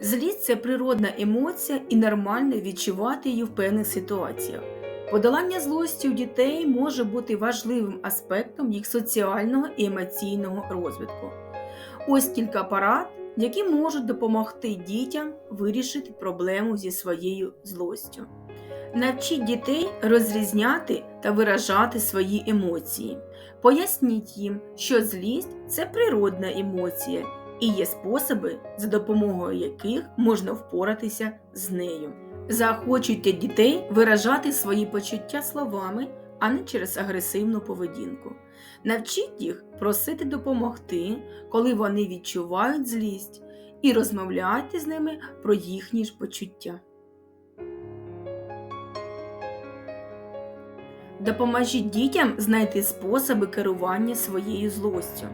Злість це природна емоція і нормально відчувати її в певних ситуаціях. Подолання злості у дітей може бути важливим аспектом їх соціального і емоційного розвитку. Ось кілька порад, які можуть допомогти дітям вирішити проблему зі своєю злостю. Навчіть дітей розрізняти та виражати свої емоції. Поясніть їм, що злість це природна емоція і є способи, за допомогою яких можна впоратися з нею. Заохочуйте дітей виражати свої почуття словами, а не через агресивну поведінку. Навчіть їх просити допомогти, коли вони відчувають злість, і розмовляйте з ними про їхні ж почуття. Допоможіть дітям знайти способи керування своєю злостю,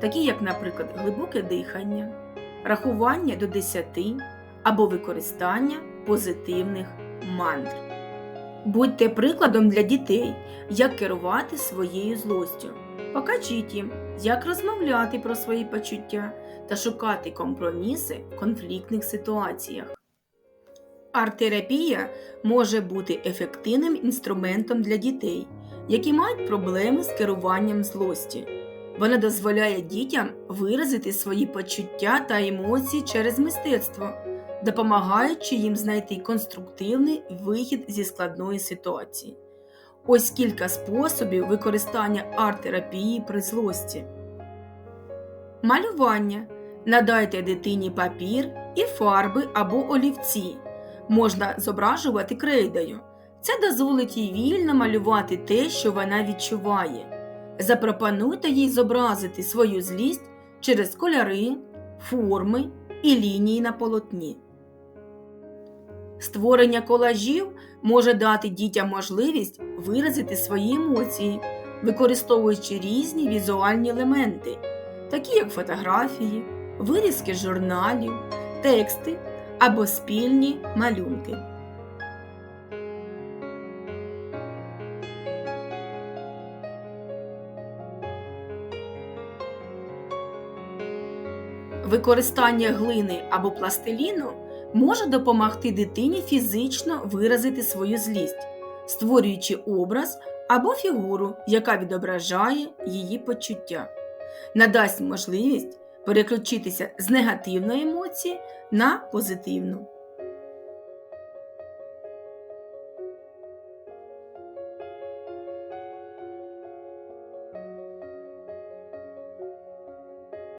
такі як, наприклад, глибоке дихання, рахування до 10 або використання позитивних мантр. Будьте прикладом для дітей, як керувати своєю злостю. Покажіть їм, як розмовляти про свої почуття та шукати компроміси в конфліктних ситуаціях. Арт-терапія може бути ефективним інструментом для дітей, які мають проблеми з керуванням злості. Вона дозволяє дітям виразити свої почуття та емоції через мистецтво, допомагаючи їм знайти конструктивний вихід зі складної ситуації. Ось кілька способів використання арт-терапії при злості. Малювання. Надайте дитині папір і фарби або олівці. Можна зображувати крейдою. Це дозволить їй вільно малювати те, що вона відчуває. Запропонуйте їй зобразити свою злість через кольори, форми і лінії на полотні. Створення колажів може дати дітям можливість виразити свої емоції, використовуючи різні візуальні елементи, такі як фотографії, вирізки журналів, тексти або спільні малюнки. Використання глини або пластиліну може допомогти дитині фізично виразити свою злість, створюючи образ або фігуру, яка відображає її почуття, надасть можливість переключитися з негативної емоції на позитивну.